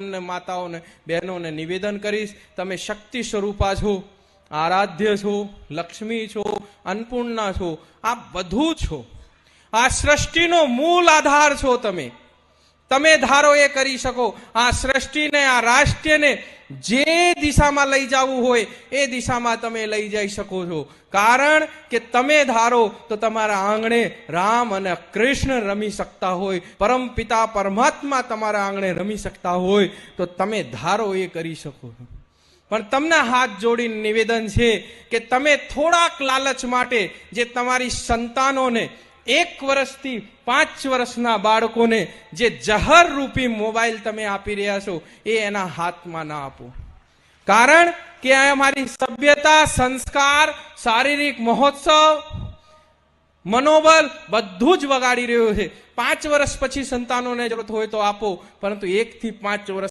માતાઓને, બહેનોને નિવેદન કરીશ. તમે શક્તિ સ્વરૂપા છો, આરાધ્ય છો, લક્ષ્મી છો, અન્નપૂર્ણા છો આ બધું છો. આ સૃષ્ટિનો મૂળ આધાર છો તમે. તમે ધારો એ કરી શકો. આ સૃષ્ટિને, આ રાષ્ટ્રને જે દિશામાં લઈ જવું હોય, એ દિશામાં તમે લઈ જઈ શકો છો. કારણ કે તમે ધારો તો તમારા આંગણે રામ અને કૃષ્ણ રમી શકતા હોય, પરમ પિતા પરમાત્મા તમારા આંગણે રમી શકતા હોય, તો તમે ધારો એ કરી શકો છો. પણ તમને હાથ જોડીને નિવેદન છે કે તમે થોડાક લાલચ માટે જે તમારી સંતાનોને એક વર્ષથી પાંચ વર્ષના બાળકોને જે જહર રૂપી મોબાઈલ તમે આપી રહ્યા છો, એ એના હાથમાં ના આપો. કારણ કે અમારી સભ્યતા, સંસ્કાર, શારીરિક મહોત્સવ મનોબલ બધું જ વગાડી રહ્યું છે. પાંચ વર્ષ પછી સંતાનોને જરૂરત હોય તો આપો, પરંતુ એક થી પાંચ વર્ષ